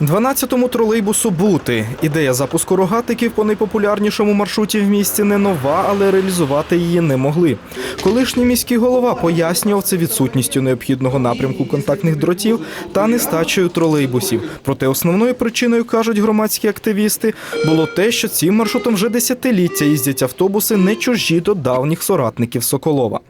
12-му тролейбусу бути. Ідея запуску рогатиків по найпопулярнішому маршруті в місті не нова, але реалізувати її не могли. Колишній міський голова пояснював це відсутністю необхідного напрямку контактних дротів та нестачею тролейбусів. Проте основною причиною кажуть громадські активісти було те, що цим маршрутом вже десятиліття їздять автобуси не чужі до давніх соратників Соколова.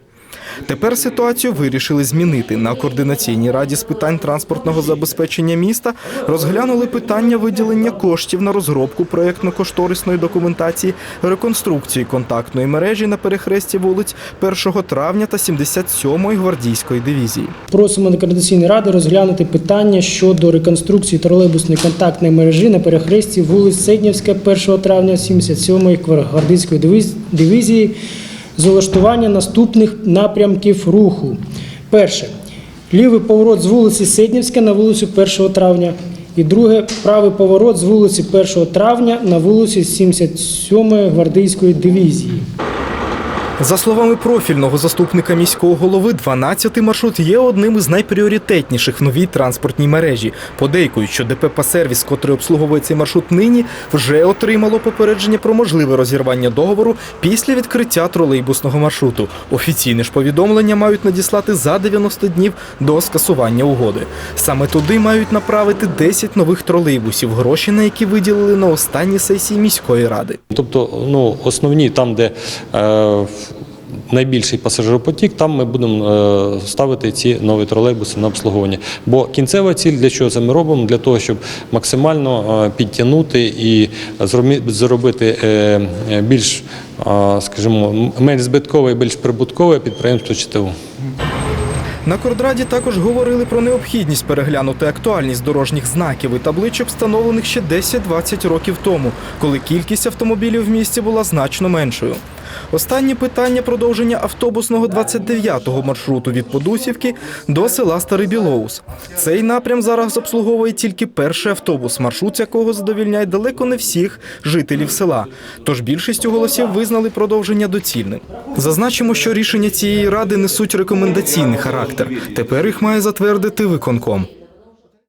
Тепер ситуацію вирішили змінити. На координаційній раді з питань транспортного забезпечення міста розглянули питання виділення коштів на розробку проєктно-кошторисної документації реконструкції контактної мережі на перехресті вулиць 1 травня та 77-ї гвардійської дивізії. Просимо на координаційній ради розглянути питання щодо реконструкції тролейбусної контактної мережі на перехресті вулиць Седнівська 1 травня 77-ї гвардійської дивіз- дивізії з улаштування наступних напрямків руху. Перше. Лівий поворот з вулиці Сиднівська на вулицю 1 травня. І друге правий поворот з вулиці 1 травня на вулиці 77-ї гвардійської дивізії. За словами профільного заступника міського голови, 12-й маршрут є одним із найпріоритетніших в новій транспортній мережі. Подейкують, що ДП «Сервіс», котрий обслуговує цей маршрут нині, вже отримало попередження про можливе розірвання договору після відкриття тролейбусного маршруту. Офіційне ж повідомлення мають надіслати за 90 днів до скасування угоди. Саме туди мають направити 10 нових тролейбусів, гроші на які виділили на останній сесії міської ради. Тобто, ну, основні там, де е, найбільший пасажиропотік, там ми будемо е, ставити ці нові тролейбуси на обслуговування. Бо кінцева ціль для чого це ми робимо? Для того, щоб максимально е, підтягнути і зробити е, більш, скажімо, менш збиткове більш прибуткове підприємство ЧТУ. На Кордраді також говорили про необхідність переглянути актуальність дорожніх знаків і табличок, встановлених ще 10-20 років тому, коли кількість автомобілів в місті була значно меншою. Останнє питання продовження автобусного 29-го маршруту від Подусівки до села Старий Білоус. Цей напрям зараз обслуговує тільки перший автобус, маршрут якого задовільняє далеко не всіх жителів села. Тож більшістю голосів визнали продовження доцільним. Зазначимо, що рішення цієї ради несуть рекомендаційний характер. Тепер їх має затвердити виконком.